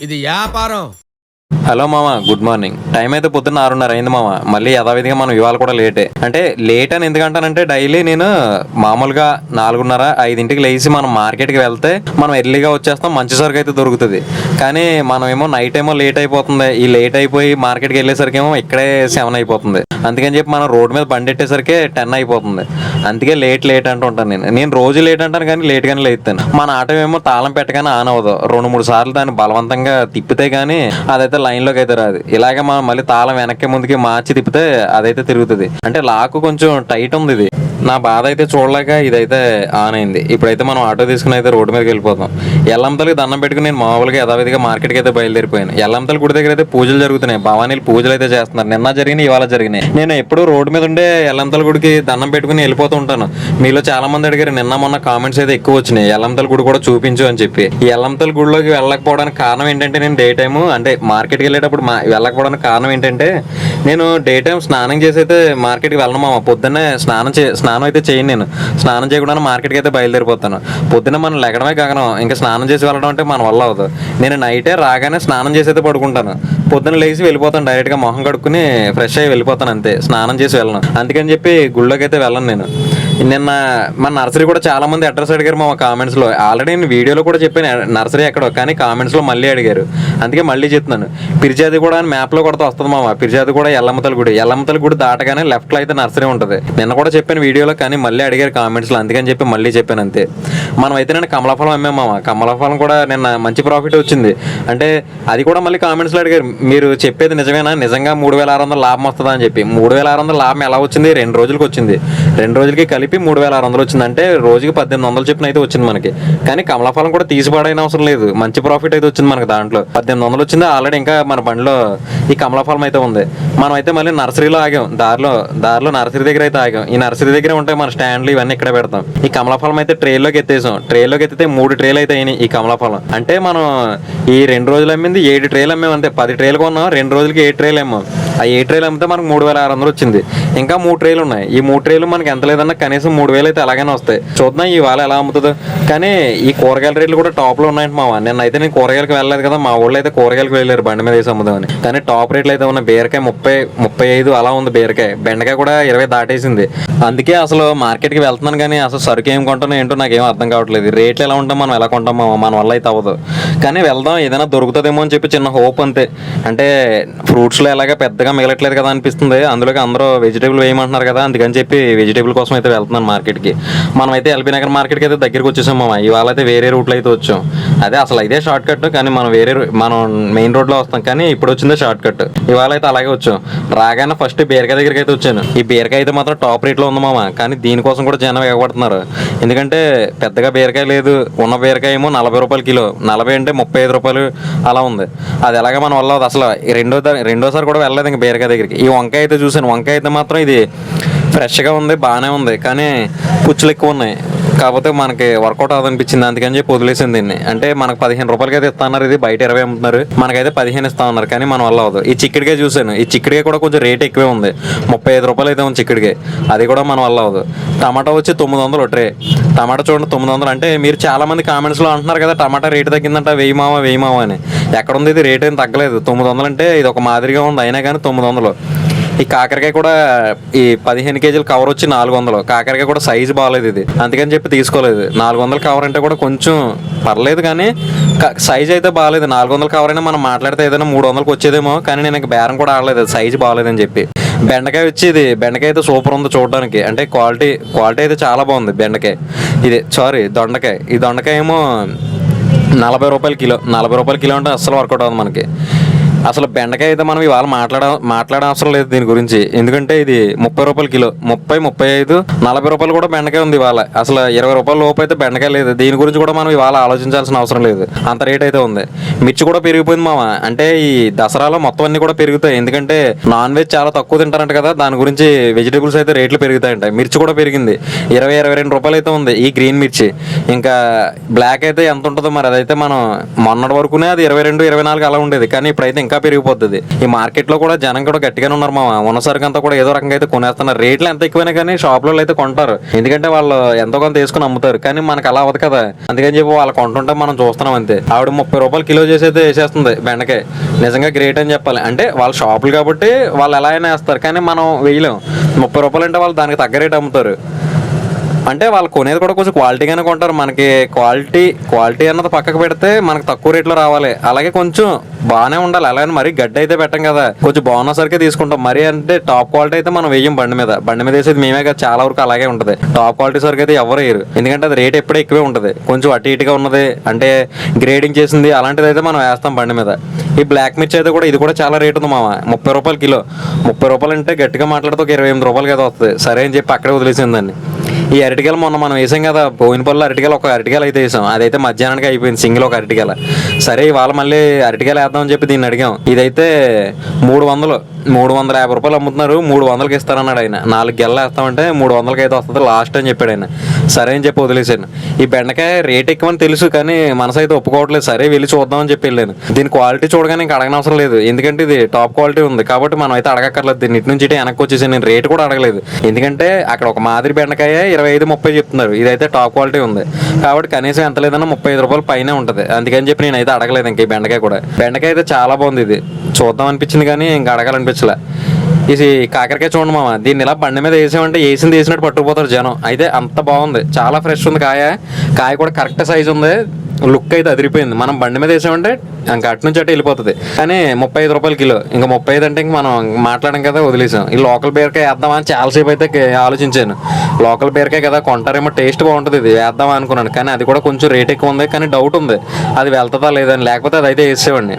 ఇది వ్యాపారం. హలో మామ గుడ్ మార్నింగ్. టైం అయితే పొద్దున్న ఆరున్నర అయింది మామ. మళ్ళీ యథావిధిగా మనం ఇవాళ కూడా లేటే అంటే లేట్ అని ఎందుకంటానంటే డైలీ నేను మామూలుగా నాలుగున్నర ఐదింటికి లేచి మనం మార్కెట్కి వెళ్తే మనం ఎర్లీగా వచ్చేస్తాం మంచి సరుకు అయితే దొరుకుతుంది. కానీ మనం ఏమో నైట్ ఏమో లేట్ అయిపోతుంది. ఈ లేట్ అయిపోయి మార్కెట్కి వెళ్ళేసరికి ఏమో ఇక్కడే సెవెన్ అయిపోతుంది. అందుకని చెప్పి మనం రోడ్ మీద బండిట్టేసరికి టెన్ అయిపోతుంది. అందుకే లేట్ లేట్ అంటూ ఉంటాను నేను. నేను రోజు లేట్ అంటాను కానీ లేట్గానే లేస్తాను మన ఆటో ఏమో తాళం పెట్టగానే ఆన్ అవ్వదు. రెండు మూడు సార్లు దాన్ని బలవంతంగా తిప్పితే కానీ అదైతే లైన్లోకి అయితే రాదు. ఇలాగే మనం మళ్ళీ తాళం వెనక్కి ముందుకి మార్చి తిప్పితే అదైతే తిరుగుతుంది. అంటే లాక్ కొంచెం టైట్ ఉంది ఇది. నా బాధ అయితే చూడలేక ఇదైతే ఆన్ అయింది. ఇప్పుడైతే మనం ఆటో తీసుకుని అయితే రోడ్డు మీదకి వెళ్ళిపోతాం. ఎల్లంతలకి దండం పెట్టుకుని నేను మామూలుగా యథావిధిగా మార్కెట్కి అయితే బయలుదేరిపోయాను. ఎల్లంతల గుడి దగ్గర అయితే పూజలు జరుగుతున్నాయి. భవానీలు పూజలు అయితే చేస్తున్నారు. నిన్న జరిగినాయి ఇవాళ జరిగినాయి. నేను ఎప్పుడు రోడ్డు మీద ఉండే ఎల్లంతల గుడికి దండం పెట్టుకుని వెళ్ళిపోతూ ఉంటాను. మీలో చాలా మంది అడిగారు నిన్న మొన్న కామెంట్స్ అయితే ఎక్కువ వచ్చినాయి. ఎల్లంతల గుడి కూడా చూపించు అని చెప్పి. ఈ ఎల్లంతల గుడిలోకి వెళ్ళకపోవడానికి కారణం ఏంటంటే నేను డే టైము అంటే మార్కెట్కి వెళ్ళేటప్పుడు మా వెళ్ళకపోవడానికి కారణం ఏంటంటే నేను డే టైం స్నానం చేసి అయితే మార్కెట్కి వెళ్ళను మామ. పొద్దున్నే స్నానం చే స్నానం అయితే చేయను నేను. స్నానం చేయకుండా మార్కెట్కి అయితే బయలుదేరిపోతాను. పొద్దున్న మనం లెగడమే గగనం ఇంకా స్నానం చేసి వెళ్ళడం అంటే మన వల్ల అవ్వదు. నేను నైటే రాగానే స్నానం చేసి అయితే పడుకుంటాను. పొద్దున్న లేచి వెళ్ళిపోతాను డైరెక్ట్గా మొహం కడుక్కుని ఫ్రెష్ అయ్యి వెళ్ళిపోతాను అంతే. స్నానం చేసి వెళ్ళను. అందుకని చెప్పి గుళ్ళోకి అయితే వెళ్ళను నేను. నిన్న మన నర్సరీ కూడా చాలా మంది అడ్రస్ అడిగారు మా కామెంట్స్లో. ఆల్రెడీ నేను వీడియోలో కూడా చెప్పాను నర్సరీ ఎక్కడో కానీ కామెంట్స్లో మళ్ళీ అడిగారు. అందుకే మళ్ళీ చెప్తున్నాను. పిరిజాది కూడా మ్యాప్లో కూడా వస్తుంది మామ. పిరిజాది కూడా ఎల్లమ్మతల గుడి. ఎల్లమ్మతల గుడి దాటగానే లెఫ్ట్లో అయితే నర్సరీ ఉంటుంది. నిన్న కూడా చెప్పాను వీడియోలో కానీ మళ్ళీ అడిగారు కామెంట్స్లో. అందుకని చెప్పి మళ్ళీ చెప్పాను అంతే. మనం అయితే నేను కమలాఫలం అమ్మాం మామ. కమలాఫలం కూడా నిన్న మంచి ప్రాఫిట్ వచ్చింది. అంటే అది కూడా మళ్ళీ కామెంట్స్లో అడిగారు. మీరు చెప్పేది నిజమేనా? నిజంగా మూడు వేల ఆరు వందల లాభం వస్తుందా అని చెప్పి. మూడు వేల ఆరు వందల లాభం ఎలా వచ్చింది? రెండు రోజులకి వచ్చింది. రెండు రోజులకి కలిపి మూడు వేల ఆరు వందలు వచ్చింది అంటే రోజుకి పద్దెనిమిది వందలు చెప్పిన అయితే వచ్చింది మనకి. కానీ కమలాఫలం కూడా తీసిపడైన అవసరం లేదు. మంచి ప్రాఫిట్ అయితే వచ్చింది మనకి దాంట్లో. పద్దెనిమిది వందలు వచ్చింది ఆల్రెడీ ఇంకా మన బండిలో ఈ కమలాఫలం అయితే ఉంది. మనం అయితే మళ్ళీ నర్సరీలో ఆగాం. దారిలో దారిలో నర్సరీ దగ్గర అయితే ఆగాం. ఈ నర్సరీ దగ్గర ఉంటాయి మన స్టాండ్లు ఇవన్నీ ఇక్కడ పెడతాం. ఈ కమలాఫలం అయితే ట్రైన్లోకి ఎత్తేసాం. ట్రైన్లోకి ఎత్తితే మూడు ట్రేలు అయితే అయినాయి ఈ కమలాఫలం. అంటే మనం ఈ రెండు రోజులు అమ్మింది ఏడు ట్రైలు అమ్మాం అంతే. పది ట్రేలు కొన్నాం రెండు రోజులకి ఏడు ట్రైలు అమ్మాం. ఆ ఏ ట్రైలు అమ్మితే మనకు మూడు వేల ఆరు వందలు వచ్చింది. ఇంకా మూడు ట్రైలు ఉన్నాయి. ఈ మూడు ట్రైలు మనకి ఎంత లేదన్నా కనీసం కనీసం మూడు వేలు అయితే అలాగనే వస్తాయి. చూద్దాం ఇవాళ ఎలా అమ్ముతుందో. కానీ ఈ కూరగాయల రేట్లు కూడా టాప్లో ఉన్నాయంట మావా నిన్న అయితే నేను కూరగాయలకు వెళ్ళలేదు కదా మా ఊళ్ళో అయితే కూరగాయలకు వెళ్ళారు బండి మీద వేసి అమ్ముదామని. కానీ టాప్ రేట్లు అయితే ఉన్న బీరకాయ ముప్పై ముప్పై ఐదు అలా ఉంది బీరకాయ. బెండకాయ కూడా ఇరవై దాటేసింది. అందుకే అసలు మార్కెట్కి వెళ్తున్నాను కానీ అసలు సరుకు ఏం కొంటానో ఏంటో నాకేం అర్థం కావట్లేదు. రేట్లు ఎలా ఉంటాం మనం ఎలా కొంటాం మావా? మన వల్ల అయితే అవ్వదు. కానీ వెళ్దాం ఏదైనా దొరుకుతుందేమో అని చెప్పి చిన్న హోప్ అంతే. అంటే ఫ్రూట్స్లో ఎలాగ పెద్దగా మిగలట్లేదు కదా అనిపిస్తుంది. అందులోకి అందరూ వెజిటేబుల్ వేయమంటున్నారు కదా అందుకని చెప్పి వెజిటేబుల్ కోసం అయితే వెళ్తున్నాను మార్కెట్కి మనమైతే ఎల్బీ నగర్ మార్కెట్కి అయితే దగ్గరికి వచ్చేసాం మామ. ఇవాళ అయితే వేరే రూట్లో అయితే వచ్చాం. అదే అసలు ఇదే షార్ట్ కట్ కానీ మనం వేరే రూ- మనం మెయిన్ రోడ్లో వస్తాం కానీ ఇప్పుడు వచ్చిందే షార్ట్ కట్ ఇవాళ అయితే అలాగే వచ్చాం. రాగానే ఫస్ట్ బీరకాయ దగ్గరికి అయితే వచ్చాను. ఈ బీరకాయ అయితే మాత్రం టాప్ రేట్లో ఉంది మామ. కానీ దీనికోసం కూడా జనం ఎగబడుతున్నారు. ఎందుకంటే పెద్దగా బీరకాయ లేదు. ఉన్న బీరకాయ ఏమో నలభై రూపాయలు కిలో. నలభై అంటే ముప్పై ఐదు రూపాయలు అలా ఉంది. అది ఎలాగ మనం వల్ల? అసలు ఈ రెండో రెండోసారి కూడా వెళ్ళలేదు ఇంకా బీరకాయ దగ్గరికి. ఈ వంకాయ అయితే చూసాను వంకాయ అయితే మాత్రం ఇది ఫ్రెష్గా ఉంది బాగానే ఉంది కానీ పుచ్చులు ఎక్కువ ఉన్నాయి. కాకపోతే మనకి వర్కౌట్ అనిపించింది అందుకని చెప్పి వదిలేసింది దీన్ని. అంటే మనకు పదిహేను రూపాయలకి అయితే ఇస్తున్నారు ఇది బయట ఇరవై అమ్ముతున్నారు. మనకైతే పదిహేను ఇస్తా ఉన్నారు కానీ మన వల్ల అవ్వదు. ఈ చిక్కుడికాయ చూసాను ఈ చిక్కుడికాయ కూడా కొంచెం రేట్ ఎక్కువే ఉంది. ముప్పై ఐదు రూపాయలు అయితే ఉంది చిక్కుడికాయ. అది కూడా మన వల్ల అవ్వదు. టమాటా వచ్చి తొమ్మిది వందలు ట్రే టమాటా చూడండి తొమ్మిది వందలు. అంటే మీరు చాలా మంది కామెంట్స్లో అంటున్నారు కదా టమాటా రేటు తగ్గిందంట వెయ్యి మావా వెయ్యి మావా అని. ఎక్కడ ఉంది ఇది? రేట్ ఏం తగ్గలేదు. తొమ్మిది వందలు అంటే ఇది ఒక మాదిరిగా ఉంది అయినా కానీ తొమ్మిది వందలు. ఈ కాకరకాయ కూడా ఈ పదిహేను కేజీల కవర్ వచ్చి నాలుగు వందలు కాకరకాయ కూడా సైజు బాగాలేదు ఇది. అందుకని చెప్పి తీసుకోలేదు. నాలుగు వందల కవర్ అంటే కూడా కొంచెం పర్లేదు కానీ సైజ్ అయితే బాగాలేదు నాలుగు వందల కవర్ అయినా మనం మాట్లాడితే ఏదైనా మూడు వందలకు వచ్చేదేమో కానీ నేను ఇంకా బేరం కూడా ఆడలేదు. సైజు బాగాలేదని చెప్పి. బెండకాయ వచ్చేది బెండకాయ అయితే సూపర్ ఉంది చూడడానికి. అంటే క్వాలిటీ క్వాలిటీ అయితే చాలా బాగుంది బెండకాయ. ఇది సారీ దొండకాయ. ఈ దొండకాయ ఏమో నలభై రూపాయల కిలో నలభై రూపాయల కిలో అంటే అస్సలు వర్కౌట్ అవుతుంది మనకి. అసలు బెండకాయ అయితే మనం ఇవాళ మాట్లాడ మాట్లాడే అవసరం లేదు దీని గురించి. ఎందుకంటే ఇది ముప్పై రూపాయల కిలో. ముప్పై ముప్పై ఐదు నలభై రూపాయలు కూడా బెండకాయ ఉంది ఇవాళ. అసలు ఇరవై రూపాయల లోపు అయితే బెండకాయ లేదు. దీని గురించి కూడా మనం ఇవాళ ఆలోచించాల్సిన అవసరం లేదు. అంత రేట్ అయితే ఉంది. మిర్చి కూడా పెరిగిపోయింది మామ. అంటే ఈ దసరాలో మొత్తం అన్ని కూడా పెరుగుతాయి. ఎందుకంటే నాన్ వెజ్ చాలా తక్కువ తింటారంట కదా. దాని గురించి వెజిటేబుల్స్ అయితే రేట్లు పెరుగుతాయంట. మిర్చి కూడా పెరిగింది. ఇరవై ఇరవై రెండు రూపాయలు అయితే ఉంది ఈ గ్రీన్ మిర్చి. ఇంకా బ్లాక్ అయితే ఎంత ఉంటుందో మరి అదైతే మనం మొన్నటి వరకునే అది ఇరవై రెండు ఇరవై నాలుగు అలా ఉండేది. కానీ ఇప్పుడైతే ఇంకా ఇంకా పెరిగిపోతుంది ఈ మార్కెట్లో కూడా జనం కూడా గట్టిగానే ఉన్నారు మామ. ఉన్న సరుకు అంతా కూడా ఏదో రకంగా అయితే కొనేస్తున్నారు. రేట్లు ఎంత ఎక్కువైనా కానీ షాప్లో అయితే కొంటారు. ఎందుకంటే వాళ్ళు ఎంతో కొంత వేసుకుని అమ్ముతారు. కానీ మనకు అలా అవ్వదు కదా. అందుకని చెప్పి వాళ్ళు కొంటుంటే మనం చూస్తున్నాం అంతే. ఆవిడ ముప్పై రూపాయలు కిలో చేసి అయితే వేసేస్తుంది బెండకాయ. నిజంగా గ్రేట్ అని చెప్పాలి. అంటే వాళ్ళ షాపులు కాబట్టి వాళ్ళు ఎలా అయినా వేస్తారు. కానీ మనం వేయలేం. ముప్పై రూపాయలు అంటే వాళ్ళు దానికి తగ్గ రేట్ అమ్ముతారు. అంటే వాళ్ళు కొనేది కూడా కొంచెం క్వాలిటీగానే కొంటారు. మనకి క్వాలిటీ క్వాలిటీ అన్నది పక్కకు పెడితే మనకు తక్కువ రేట్లో రావాలి. అలాగే కొంచెం బాగానే ఉండాలి. అలాగే మరీ గడ్డి అయితే పెట్టం కదా. కొంచెం బాగున్న సరికే తీసుకుంటాం. మరి అంటే టాప్ క్వాలిటీ అయితే మనం వేయం బండి మీద. బండి మీద వేసేది మేమే కదా. చాలా వరకు అలాగే ఉంటుంది. టాప్ క్వాలిటీ సరికి అయితే ఎవరు వేయరు. ఎందుకంటే అది రేట్ ఎప్పుడే ఎక్కువే ఉంటుంది. కొంచెం అటు ఇటుగా ఉన్నది. అంటే గ్రేడింగ్ చేసింది. అలాంటిది అయితే మనం వేస్తాం బండి మీద. ఈ బ్లాక్ మిర్చి అయితే కూడా ఇది కూడా చాలా రేట్ ఉంది మామ. ముప్పై రూపాయలు కిలో. ముప్పై రూపాయలు అంటే గట్టిగా మాట్లాడితే ఒక ఇరవై ఎనిమిది రూపాయలు అయితే వస్తుంది. సరే అని చెప్పి అక్కడే వదిలేసిందండి ఈ అరటికాయలు మొన్న మనం వేసాం కదా బోయినపల్లి అరటికాయలు ఒక అరటికాయలు అయితే వేసాం. అదైతే మధ్యాహ్నానికి అయిపోయింది సింగిల్ ఒక అరటికాయల. సరే ఇవాళ మళ్ళీ అరటికాయలు వేద్దామని చెప్పి దీన్ని అడిగాం. ఇదైతే మూడు వందలు మూడు వందల యాభై రూపాయలు అమ్ముతున్నారు మూడు వందలకి ఇస్తారన్నాడు ఆయన. నాలుగు గెల్ల వేస్తామంటే మూడు వందలకి అయితే వస్తుంది లాస్ట్ అని చెప్పాడు ఆయన. సరే అని చెప్పి వదిలేసాను. ఈ బెండకాయ రేట్ ఎక్కువని తెలుసు కానీ మనసు అయితే ఒప్పుకోవట్లేదు. సరే వెళ్ళి చూద్దామని చెప్పి వెళ్ళాను. దీని క్వాలిటీ చూడగానే ఇంకా అడగనవసరం లేదు. ఎందుకంటే ఇది టాప్ క్వాలిటీ ఉంది. కాబట్టి మనం అయితే అడగక్కర్లేదు. దీన్ని ఇటు నుంచి వెనక్కి వచ్చేసి నేను రేట్ కూడా అడగలేదు. ఎందుకంటే అక్కడ ఒక మాదిరి బెండకాయ ఇరవై ఐదు ముప్పై చెప్తున్నారు. ఇదైతే టాప్ క్వాలిటీ ఉంది. కాబట్టి కనీసం ఎంత లేదన్నా ముప్పై ఐదు రూపాయలు పైనే ఉంటుంది. అందుకని చెప్పి నేను అయితే అడగలేదు ఇంక ఈ బెండకాయ కూడా. బెండకాయ అయితే చాలా బాగుంది ఇది. చూద్దాం అనిపించింది కానీ ఇంకా అడగాలనిపించలే. ఇది కాకరకాయ చూడండి మామ. దీన్ని ఇలా బండి మీద వేసామంటే వేసింది వేసినట్టు పట్టుకుపోతారు జనం. అయితే అంత బాగుంది. చాలా ఫ్రెష్ ఉంది కాయ. కాయ కూడా కరెక్ట్ సైజ్ ఉంది. లుక్ అయితే అదిరిపోయింది. మనం బండి మీద వేసామంటే ఇంకా అటు నుంచి అటు వెళ్ళిపోతుంది. కానీ ముప్పై ఐదు రూపాయలు కిలో. ఇంకా ముప్పై ఐదు అంటే ఇంక మనం మాట్లాడడం కదా వదిలేసాం. ఈ లోకల్ బీరకాయ వేద్దామని చాలాసేపు అయితే ఆలోచించాను. లోకల్ బీరకాయ కదా కొంటారేమో టేస్ట్ బాగుంటుంది. ఇది వేద్దాం అనుకున్నాను కానీ అది కూడా కొంచెం రేట్ ఎక్కువ ఉంది కానీ డౌట్ ఉంది. అది వెళ్తుందా లేదని లేకపోతే అది అయితే వేసేవాడిని.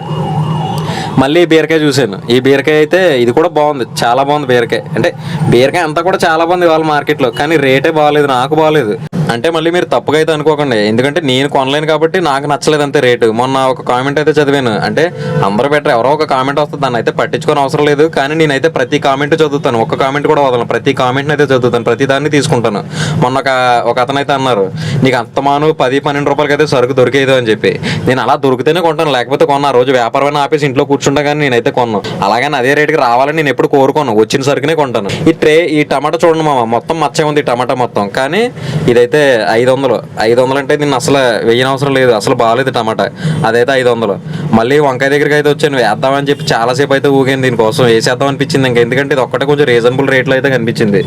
మళ్ళీ ఈ బీరకాయ చూశాను. ఈ బీరకాయ అయితే ఇది కూడా బాగుంది చాలా బాగుంది బీరకాయ అంటే బీరకాయ అంతా కూడా చాలా బాగుంది వాళ్ళ మార్కెట్లో కానీ రేటే బాగాలేదు నాకు బాగాలేదు అంటే మళ్ళీ మీరు తప్పుగా అయితే అనుకోకండి. ఎందుకంటే నేను కొనలేను కాబట్టి నాకు నచ్చలేదు అంతే రేటు. మొన్న ఒక కామెంట్ అయితే చదివాను. అంటే అందరూ బెటర్ ఎవరో ఒక కామెంట్ వస్తుంది దాన్ని అయితే పట్టించుకోని అవసరం లేదు. కానీ నేనైతే ప్రతి కామెంట్ చదువుతాను. ఒక కామెంట్ కూడా వదలను. ప్రతి కామెంట్ని అయితే చదువుతాను. ప్రతి దాన్ని తీసుకుంటాను. మొన్న ఒక ఒక అతను అయితే అన్నారు నీకు అంతమాను పది పన్నెండు రూపాయలకి అయితే సరుకు దొరికేదో అని చెప్పి. నేను అలా దొరికితేనే కొంటాను. లేకపోతే కొన్న. రోజు వ్యాపారమైన ఆపేసి ఇంట్లో కూర్చుంటా కానీ నేనైతే కొన్నాను అలాగని అదే రేటుకి రావాలని నేను ఎప్పుడు కోరుకోను. వచ్చిన సరుకునే కొంటాను. ఈ ట్రే ఈ టమాటా చూడండి మామ. మొత్తం మచ్చే ఉంది ఈ టమాటా మొత్తం. కానీ ఇదైతే ఐదు వందలు ఐదు వందలు అంటే నేను అసలు వెయ్యని అవసరం లేదు. అసలు బాగాలేదు టమాటా. అదైతే ఐదు వందలు మళ్ళీ వంకాయ దగ్గరికి అయితే వచ్చాను. వేద్దామని చెప్పి చాలాసేపు అయితే ఊగాను దీనికోసం. వేసేద్దాం అనిపించింది. ఇంకా ఎందుకంటే ఇది ఒక్కటే కొంచెం రీజనబుల్ రేట్లో అయితే కనిపించింది.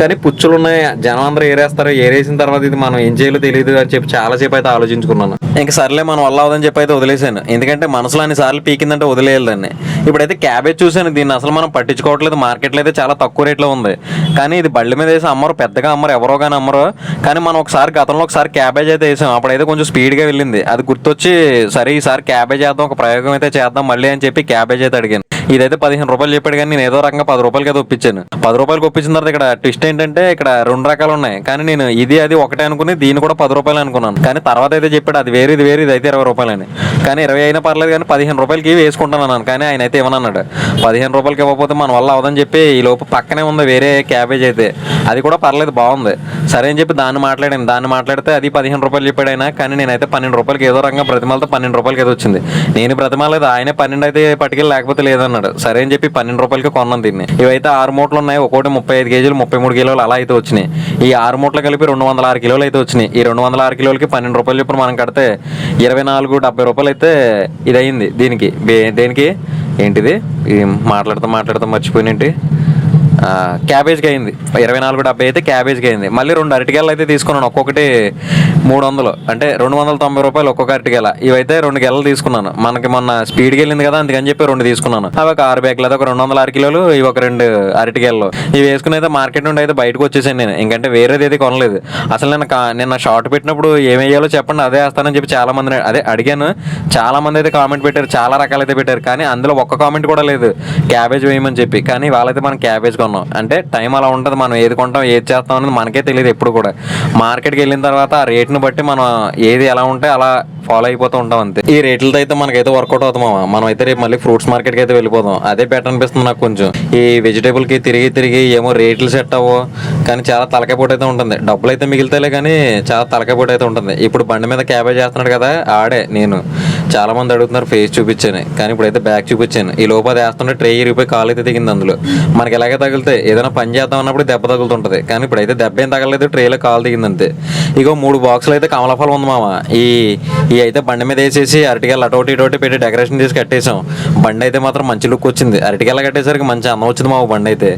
కానీ పుచ్చులు ఉన్నాయి జనం అందరూ ఏరేస్తారు. ఏరేసిన తర్వాత ఇది మనం ఏం చేయాలో తెలియదు అని చెప్పి చాలాసేపు అయితే ఆలోచించుకున్నాను. ఇంకా సర్లే మనం వల్ల అవదని చెప్పి అయితే వదిలేసాను. ఎందుకంటే మనసులో అన్ని సార్లు పీకిందంటే వదిలేయాలి దాన్ని. ఇప్పుడైతే క్యాబేజ్ చూసాను దీన్ని అసలు మనం పట్టించుకోవట్లేదు. మార్కెట్లో అయితే చాలా తక్కువ రేట్లో ఉంది. కానీ ఇది బళ్ళ మీద వేసి అమ్మరు. పెద్దగా అమ్మరు. ఎవరో కానీ అమ్మరు. కానీ మనం ఒకసారి గతంలో ఒకసారి క్యాబేజ్ అయితే వేసాం. అప్పుడైతే కొంచెం స్పీడ్గా వెళ్ళింది. అది గుర్తొచ్చి సరే ఈసారి క్యాబేజ్ చేద్దాం ఒక ప్రయోగం అయితే చేద్దాం మళ్ళీ అని చెప్పి క్యాబేజ్ అయితే అడిగాను. ఇదైతే పదిహేను రూపాయలు చెప్పాడు కానీ నేను ఏదో రకంగా పది రూపాయలకి అయితే ఒప్పించాను. పది రూపాయలకి ఒప్పించిన తర్వాత ఇక్కడ ట్విస్ట్ ఏంటంటే ఇక్కడ రెండు రకాలు ఉన్నాయి. కానీ నేను ఇది అది ఒకటే అనుకుని దీన్ని కూడా పది రూపాయలు అనుకున్నాను. కానీ తర్వాత అయితే చెప్పాడు అది వేరే ఇది వేరే ఇది అయితే ఇరవై రూపాయలని కానీ ఇరవై అయినా పర్లేదు కానీ పదిహేను రూపాయలకి వేసుకుంటాను అన్నాను. కానీ ఆయన అయితే ఇవ్వనన్నాడు పదిహేను రూపాయలకి ఇవ్వకపోతే మన వల్ల అవదని చెప్పి ఈ లోపు పక్కనే ఉంది వేరే క్యాబేజ్ అయితే. అది కూడా పర్లేదు బాగుంది. సరే అని చెప్పి దాన్ని మాట్లాడాను. దాన్ని మాట్లాడితే అది పదిహేను రూపాయలు చెప్పాడు ఆయన. కానీ నేనైతే పన్నెండు రూపాయలకి ఏదో రకంగా బ్రతిమాలతో పన్నెండు రూపాయలకి ఏదో వచ్చింది. నేను బ్రతిమాలేదు ఆయనే పన్నెండు అయితే పట్టుకెళ్ళి లేకపోతే లేదన్నాడు. సరే అని చెప్పి పన్నెండు రూపాయలకి కొన్నాను దీన్ని. ఇవైతే ఆరు మూటలు ఉన్నాయి. ఒక్కోటి ముప్పై ఐదు కేజీలు ముప్పై మూడు కిలోలు అలా అయితే వచ్చినాయి. ఈ ఆరు మూటలు కలిపి రెండు వందల ఆరు కిలోలు అయితే వచ్చినాయి. ఈ రెండు వందల ఆరు కిలోలకి పన్నెండు రూపాయలు చెప్పిన మనం కడితే ఇరవై నాలుగు డెబ్బై రూపాయలు అయితే ఇది అయింది దీనికి దేనికి? ఏంటిది? ఈ మాట్లాడుతూ మాట్లాడుతూ మర్చిపోయినట్టు క్యాబేజ్కి అయింది. ఇరవై నాలుగు డెబ్బై అయితే క్యాబేజ్కి అయింది. మళ్ళీ రెండు అరటిగెలు అయితే తీసుకున్నాను. ఒక్కొక్కటి మూడు వందలు అంటే రెండు వందల తొంభై రూపాయలు ఒక్కొక్క అరటిగెల ఇవైతే రెండు గెలలు తీసుకున్నాను. మనకి మొన్న స్పీడ్కి వెళ్ళింది కదా అందుకని చెప్పి రెండు తీసుకున్నాను. అవి ఒక ఆరు బ్యాగులు అది ఒక రెండు వందల ఆరు కిలోలు ఇవి ఒక రెండు అరటిగెలు ఇవి వేసుకుని అయితే మార్కెట్ నుండి అయితే బయటకు వచ్చేసాను నేను. ఇంకంటే వేరేది అయితే కొనలేదు. అసలు నేను నిన్న షార్ట్ పెట్టినప్పుడు ఏమేయాలో వేయాలో చెప్పండి అదే వేస్తానని చెప్పి చాలా మంది అదే అడిగాను. చాలా మంది అయితే కామెంట్ పెట్టారు. చాలా రకాలైతే పెట్టారు. కానీ అందులో ఒక్క కామెంట్ కూడా లేదు. క్యాబేజ్ వేయమని చెప్పి. కానీ వాళ్ళైతే మనం క్యాబేజ్ ఉన్నాం అంటే టైం అలా ఉంటుంది మనం ఏది కొంటాం ఏది చేస్తాం అనేది మనకే తెలియదు ఎప్పుడు కూడా. మార్కెట్కి వెళ్ళిన తర్వాత ఆ రేట్ని బట్టి మనం ఏది ఎలా ఉంటే అలా ఫాలో అయిపోతూ ఉంటాం అంతే. ఈ రేట్లతో అయితే మనకైతే వర్కౌట్ అవుతామా మనం అయితే రేపు మళ్ళీ ఫ్రూట్స్ మార్కెట్కి అయితే వెళ్ళిపోదాం అదే బెటర్ అనిపిస్తుంది నాకు కొంచెం. ఈ వెజిటేబుల్కి తిరిగి తిరిగి ఏమో రేట్లు సెట్ అవ్వో కానీ చాలా తలకాయ అయితే ఉంటుంది. డబ్బులు అయితే మిగిలితేలే కానీ చాలా తలకాయ అయితే ఉంటుంది. ఇప్పుడు బండి మీద క్యాబేజ్ చేస్తున్నాడు కదా ఆడే నేను. చాలా మంది అడుగుతున్నారు ఫేస్ చూపించాను. కానీ ఇప్పుడైతే బ్యాక్ చూపించాను. ఈ లోపల వేస్తుంటే ట్రే ఇరిగిపోయి కాలు అయితే దిగింది అందులో. మనకి ఎలాగే తగిలితే ఏదైనా పని చేద్దాం అన్నప్పుడు దెబ్బ తగులుతుంటుంది. కానీ ఇప్పుడైతే దెబ్బ ఏం తగలలేదు ట్రేలో కాలు దిగింది అంతే ఇగో మూడు బాక్సులు అయితే కమలఫలం ఉంది మామ. ఈ ఈ అయితే బండి మీద వేసేసి అరటికాయలు అటోటి ఇటోటి పెట్టి డెకరేషన్ చేసి కట్టేసాం బండి అయితే మాత్రం మంచి లుక్ వచ్చింది. అరటికాయలు కట్టేసరికి మంచి అన్నం వచ్చింది మా బండి అయితే.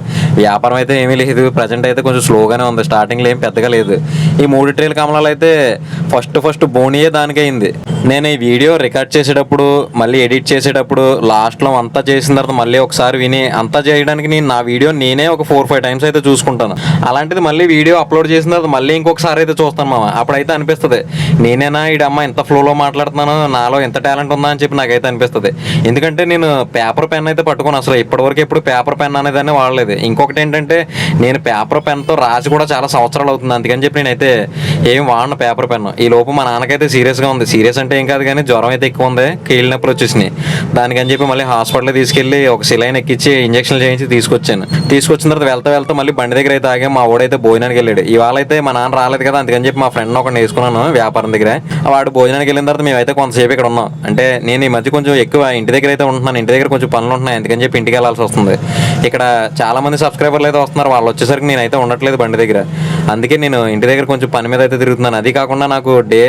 వ్యాపారం అయితే ఏమీ లేదు. ప్రజెంట్ అయితే కొంచెం స్లోగానే ఉంది. స్టార్టింగ్లో ఏం పెద్దగా లేదు. ఈ మూడు ట్రేల కమలాలు అయితే ఫస్ట్ ఫస్ట్ బోనియే దానికైంది నేను ఈ వీడియో రికార్డ్ చేసేటప్పుడు మళ్ళీ ఎడిట్ చేసేటప్పుడు లాస్ట్లో అంతా చేసిన తర్వాత మళ్ళీ ఒకసారి విని అంతా చేయడానికి నేను నా వీడియో నేను నేనే ఒక ఫోర్ ఫైవ్ టైమ్స్ అయితే చూసుకుంటాను. అలాంటిది మళ్ళీ వీడియో అప్లోడ్ చేసిన తర్వాత మళ్ళీ ఇంకొకసారి అయితే చూస్తాను మామ. అప్పుడైతే అనిపిస్తుంది నేనేనా ఈ అమ్మ ఇంత ఫ్లోలో మాట్లాడుతున్నాను నాలో ఎంత టాలెంట్ ఉందా? అని చెప్పి నాకైతే అనిపిస్తుంది. ఎందుకంటే నేను పేపర్ పెన్ అయితే పట్టుకుని అసలు ఇప్పటివరకు ఎప్పుడు పేపర్ పెన్ అనేది వాడలేదు. ఇంకొకటి ఏంటంటే నేను పేపర్ పెన్తో రాసి కూడా చాలా సంవత్సరాలు అవుతుంది. అందుకని చెప్పి నేనైతే ఏం వాడను పేపర్ పెన్ ఈ లోపు మా నాన్నకైతే సీరియస్గా ఉంది. సీరియస్ అంటే ఏం కాదు కానీ జ్వరం అయితే ఎక్కువ ఉంది. కీళ్ళ నొప్పులు వచ్చేసినాయి. దానికని చెప్పి మళ్ళీ హాస్పిటల్ తీసుకెళ్ళి ఒక సిలైన్ ఎక్కించి ఇంజక్షన్లు చేయించి తీసుకొచ్చాను. తీసుకొచ్చిన తర్వాత వెళ్తా వెళ్తా మళ్ళీ బండి దగ్గర అయితే ఆగా. మా ఓడైతే భోజనానికి వెళ్ళాడు. ఇవాళ అయితే మా నాన్న రాలేదు కదా అందుకని చెప్పి మా ఫ్రెండ్ ఒకటి వేసుకున్నాను వ్యాపారం దగ్గర. వాడు భోజనానికి వెళ్ళిన తర్వాత మేమైతే కొంతసేపు ఇక్కడ ఉన్నాం. అంటే నేను ఈ మధ్య కొంచెం ఎక్కువ ఇంటి దగ్గర అయితే ఉంటున్నాను. ఇంటి దగ్గర కొంచెం పనులు ఉంటున్నాయి అందుకని చెప్పి ఇంటికి వెళ్ళాల్సి వస్తుంది. ఇక్కడ చాలా మంది సబ్స్క్రైబర్లు అయితే వస్తున్నారు. వాళ్ళు వచ్చేసరికి నేనైతే ఉండట్లేదు బండి దగ్గర. అందుకే నేను ఇంటి దగ్గర కొంచెం పని మీద అయితే తిరుగుతున్నాను. అది కాకుండా నాకు డే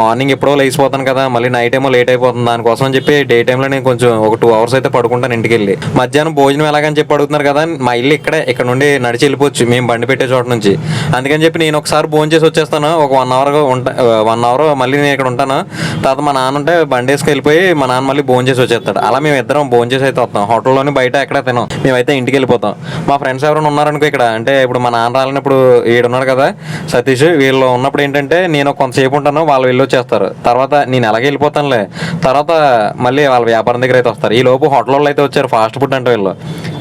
మార్నింగ్ ఎప్పుడో లేచిపోతాను కదా మళ్ళీ నైట్ ఏమో లేట్ అయిపోతుంది. దానికోసం అని చెప్పి డే టైంలో నేను కొంచెం ఒక టూ అవర్స్ అయితే పడుకుంటాను ఇంటికి వెళ్ళి. మధ్యాహ్నం భోజనం ఎలాగని చెప్పి అడుగుతున్నారు కదా మా ఇల్లు ఇక్కడే ఇక్కడ నుండి నడిచి వెళ్ళిపోవచ్చు మేము బండి పెట్టే చోట నుంచి. అందుకని చెప్పి నేను ఒకసారి ఫోన్ చేసి వచ్చేస్తాను ఒక వన్ అవర్ ఉంటా వన్ అవర్ మళ్ళీ నేను ఇక్కడ ఉంటాను. తర్వాత మా నాన్న ఉంటే బండి వేసుకు వెళ్ళిపోయి మా నాన్న మళ్ళీ భోజనం చేసి వచ్చేస్తాడు. అలా మేము ఇద్దరం భోజనం చేసి అయితే వస్తాం. హోటల్లోనే బయట ఎక్కడ తినాం. మేమైతే ఇంటికి వెళ్ళిపోతాం. మా ఫ్రెండ్స్ ఎవరైనా ఉన్నారనుకో ఇక్కడ అంటే ఇప్పుడు మా నాన్న రాలినప్పుడు ఈడున్నాడు కదా సతీష్ వీళ్ళు ఉన్నప్పుడు ఏంటంటే నేను కొంతసేపు ఉంటాను వాళ్ళు వెళ్ళి వచ్చేస్తారు. తర్వాత నేను ఎలాగ వెళ్ళిపోతానులే. తర్వాత మళ్ళీ వాళ్ళ వ్యాపారం దగ్గర అయితే వస్తారు. ఈ లోపు హోటల్ వాళ్ళు అయితే వచ్చారు ఫాస్ట్ ఫుడ్ అంటే వీళ్ళు.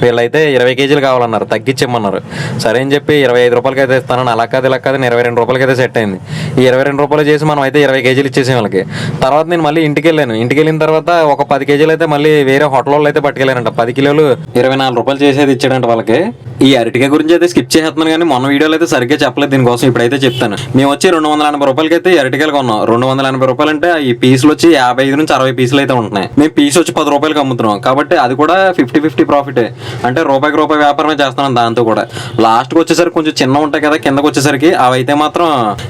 వీళ్ళైతే ఇరవై కేజీలు కావాలన్నారు తగ్గించమన్నారు సరే అని చెప్పి ఇరవై ఐదు రూపాయలకి అయితే ఇస్తాను అలా కాదు ఇలా కాదు ఇరవై రెండు రూపాయలకి అయితే సెట్ అయింది. ఈ ఇరవై రెండు రూపాయలు చేసి మనం అయితే ఇరవై కేజీలు ఇచ్చేసాం వాళ్ళకి. తర్వాత నేను మళ్ళీ ఇంటికి వెళ్ళాను. ఇంటికి వెళ్ళిన తర్వాత ఒక పది కేజీలు అయితే మళ్ళీ వేరే హోటల్ వాళ్ళు అయితే పట్టుకెళ్ళానంట పది కిలోలు ఇరవై నాలుగు రూపాయలు చేసేది ఇచ్చాడంట వాళ్ళకి. ఈ అరటికాయ గురించి అయితే స్కిప్ చేస్తున్నాను కానీ మొన్న వీడియోలో అయితే సరిగ్గా చెప్పలేదు. దీనికోసం ఇప్పుడైతే చెప్తాను. మేము వచ్చి రెండు వందల ఎనభై రూపాయలకి అయితే ఈ అరటికాయలు కొన్నాం. రెండు వందల ఎనభై రూపాయలు అంటే ఈ పీసులు వచ్చి యాభై ఐదు నుంచి అరవై పీసులు అయితే ఉంటున్నాయి. మేము పీస్ వచ్చి పది రూపాయలకి అమ్ముతున్నాం. కాబట్టి అది కూడా ఫిఫ్టీ ఫిఫ్టీ ప్రాఫిట్ అంటే రూపాయికి రూపాయి వ్యాపారమే చేస్తున్నాం దాంతో కూడా. లాస్ట్కి వచ్చేసరికి కొంచెం చిన్న ఉంటాయి కదా కిందకు వచ్చేసరికి అవైతే మాత్రం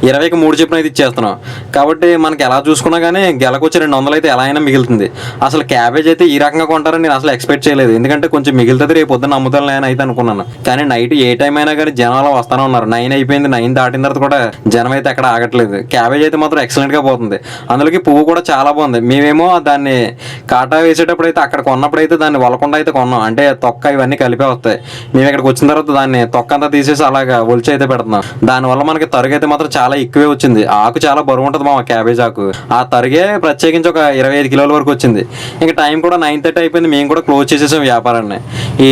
ఇరవైకి మూడు చెప్పిన అయితే ఇచ్చేస్తున్నాం. కాబట్టి మనకి ఎలా చూసుకున్నా కానీ గెలకొచ్చి రెండు వందలు అయితే ఎలా అయినా మిగులుతుంది. అసలు క్యాబేజ్ అయితే ఈ రకంగా కొంటారని నేను అసలు ఎక్స్పెక్ట్ చేయలేదు. ఎందుకంటే కొంచెం మిగులుతుంది రేపు పొద్దున్న అమ్ముతాను నేను అయితే అనుకున్నాను. కానీ నైట్ ఏ టైం అయినా కానీ జనాలు వస్తానే ఉన్నారు. నైన్ అయిపోయింది నైన్ దాటిన తర్వాత కూడా జనం అయితే ఎక్కడ ఆగట్లేదు. క్యాబేజ్ అయితే మాత్రం ఎక్సలెంట్గా పోతుంది. అందులోకి పువ్వు కూడా చాలా బాగుంది. మేమేమో దాన్ని కాటా వేసేటప్పుడు అయితే అక్కడ కొన్నప్పుడు అయితే దాన్ని వలకుండా అయితే కొన్నాం. అంటే తొక్క ఇవన్నీ కలిపే వస్తాయి. మేము ఇక్కడికి వచ్చిన తర్వాత దాన్ని తొక్కంతా తీసేసి అలాగా ఒలిచి అయితే పెడుతున్నాం. దానివల్ల మనకి తరుగు అయితే మాత్రం చాలా ఎక్కువే వచ్చింది. ఆకు చాలా బరువు ఉంటుంది మా క్యాబేజ్ ఆకు. ఆ తరిగే ప్రత్యేకించి ఒక ఇరవై ఐదు కిలోల వరకు వచ్చింది. ఇంకా టైం కూడా నైన్ థర్టీ అయిపోయింది. మేము కూడా క్లోజ్ చేసేసాం వ్యాపారాన్ని. ఈ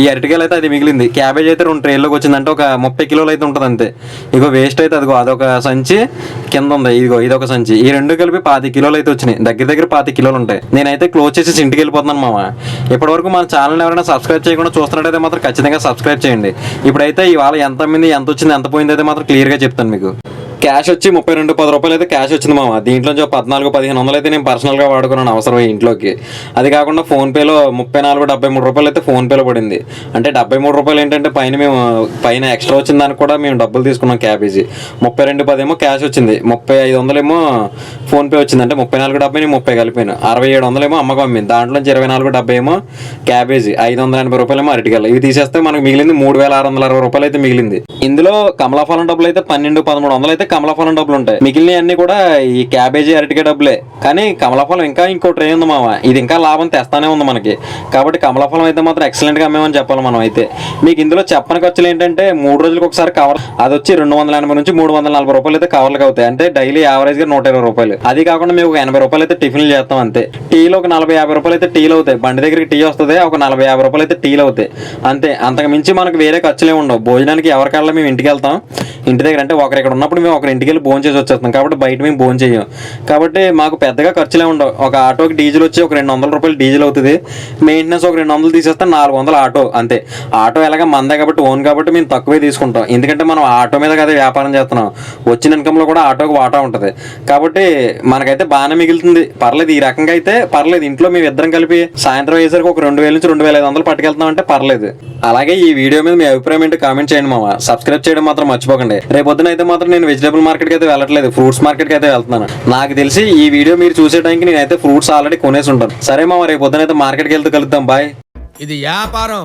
ఈ అరటికాయలు అయితే అది మిగిలింది. క్యాబేజ్ అయితే రెండు ట్రైల్లోకి వచ్చిందంటే ఒక ముప్పై కిలోలు అయితే ఉంటుంది అంతే. ఇగో వేస్ట్ అయితే అదిగో అదొక సంచి కింద ఉంది. ఇదిగో ఇదొక సంచి. ఈ రెండు కలిపి పాతి కిలోలు అయితే వచ్చినాయి. దగ్గర దగ్గర పాతి కిలోలు ఉంటాయి. నేనైతే క్లోజ్ చేసేసి ఇంటికి వెళ్ళిపోతున్నాను మామ. ఇప్పటివరకు మన ఛానల్ ఎవరైనా సబ్స్క్రైబ్ చేయకుండా చూస్తున్నట్టయితే మాత్రం ఖచ్చితంగా సబ్స్క్రైబ్ చేయండి. ఇప్పుడైతే ఇవాళ ఎంత మంది ఎంత వచ్చింది ఎంత పోయింది అయితే మాత్రం క్లియర్గా చెప్తాను మీకు. క్యాష్ వచ్చి ముప్పై రెండు పది రూపాయలు అయితే క్యాష్ వచ్చింది మామ. దీంట్లో నుంచి పద్నాలుగు పదిహేను వందలు అయితే నేను పర్సనల్గా వాడుకున్నాను అవసరం ఇంట్లోకి. అది కాకుండా ఫోన్పేలో ముప్పై నాలుగు డెబ్బై మూడు రూపాయలు అయితే ఫోన్పేలో పడింది. అంటే డెబ్బై మూడు రూపాయలు ఏంటంటే పైన మేము పైన ఎక్స్ట్రా వచ్చిన దానికి కూడా మేము డబ్బులు తీసుకున్నాం క్యాబేజీ ముప్పై రెండు పది ఏమో క్యాష్ వచ్చింది. ముప్పై ఐదు వందలేమో ఫోన్పే వచ్చింది. అంటే ముప్పై నాలుగు డెబ్బై ముప్పై కలిపాను. అరవై ఏడు వందలేమో అమ్మకం అమ్మింది దాంట్లోంచి ఇరవై నాలుగు డెబ్బై ఏమో క్యాబేజీ ఐదు వందల ఎనభై రూపాయలేమో అరటికల్ ఇవి తీసేస్తే మనకు మిగిలింది మూడు వేల ఆరు వందల అరవై రూపాయలు అయితే మిగిలింది. ఇందులో కమలాఫలం డబ్బులు అయితే పన్నెండు పదమూడు వందలు అయితే కమలాఫలం డబ్బులు ఉంటాయి మిగిలిన అన్ని కూడా ఈ క్యాబేజీ అరటికే డబ్బులే. కానీ కమలాఫలం ఇంకా ఇంకో ట్రై ఉంది మామ ఇది ఇంకా లాభం తెస్తానే ఉంది మనకి. కాబట్టి కమలాఫలం అయితే మాత్రం ఎక్సలెంట్గా అమ్మేమని చెప్పాలి మనం అయితే. మీకు ఇందులో చెప్పని ఖర్చులు ఏంటంటే మూడు రోజులకు ఒకసారి కవర్ అది వచ్చి రెండు వందల ఎనభై నుంచి మూడు వందల నలభై రూపాయలు అయితే కవర్లకు అవుతాయి. అంటే డైలీ యావరేజ్గా నూట ఇరవై రూపాయలు. అది కాకుండా మేము ఒక ఎనభై రూపాయలు అయితే టిఫిన్లు చేస్తాం అంతే. టీలో ఒక నలభై యాభై రూపాయలు అయితే టీలు అవుతాయి. బండి దగ్గరికి టీ వస్తుంది ఒక నలభై యాభై రూపాయలు అయితే టీలు అవుతాయి. అంతే. అంతకు మించి మనకు వేరే ఖర్చులే ఉండవు. భోజనానికి ఎవరికల్లా మేము ఇంటికి వెళ్తాం. ఇంటి దగ్గర అంటే ఒకరు ఇక్కడ ఉన్నప్పుడు మేము ఒకరి ఇంటికి వెళ్ళి భోజనం చేసి వచ్చేస్తాం కాబట్టి బయట మేము భోజనం చేయం కాబట్టి మాకు పెద్దగా ఖర్చులే ఉండవు. ఒక ఆటోకి డీజిల్ వచ్చి ఒక రెండు వందల రూపాయలు డీజిల్ అవుతుంది. మెయింటెనెన్స్ ఒక రెండు వందలు తీసేస్తే నాలుగు వందలు ఆటో అంతే. ఆటో ఎలాగ మందే కాబట్టి ఓన్ కాబట్టి మేము తక్కువే తీసుకుంటాం. ఎందుకంటే మనం ఆటో మీద కదా వ్యాపారం చేస్తున్నాం. వచ్చిన ఇన్కంలో కూడా ఆటోకి వాటా ఉంటుంది. కాబట్టి మనకైతే బాగానే మిగులుతుంది. పర్లేదు ఈ రకంగా అయితే పర్లేదు. ఇంట్లో మేము ఇద్దరం కలిపి సాయంత్రం అయ్యేసరికి ఒక రెండు వేల నుంచి రెండు వేల ఐదు వందలు పట్టుకెళ్తున్నాం అంటే పర్లేదు. అలాగే ఈ వీడియో మీద మీ అభిప్రాయం ఏంటో కామెంట్ చేయండి మామ. సబ్స్క్రైబ్ చేయడం మాత్రం మర్చిపోకండి. రేపు పొద్దున అయితే మాత్రం నేను వెజిటబుల్ మార్కెట్కి అయితే వెళ్ళట్లేదు ఫ్రూట్స్ మార్కెట్కి అయితే వెళ్తున్నాను. నాకు తెలిసి ఈ వీడియో మీరు చూసేటానికి నేనైతే ఫ్రూట్స్ ఆల్రెడీ కొనేసి ఉంటాను. సరే మా రేపు పొద్దున అయితే మార్కెట్కి వెళ్తే కలుద్దాం బాయ్. ఇది వ్యాపారం.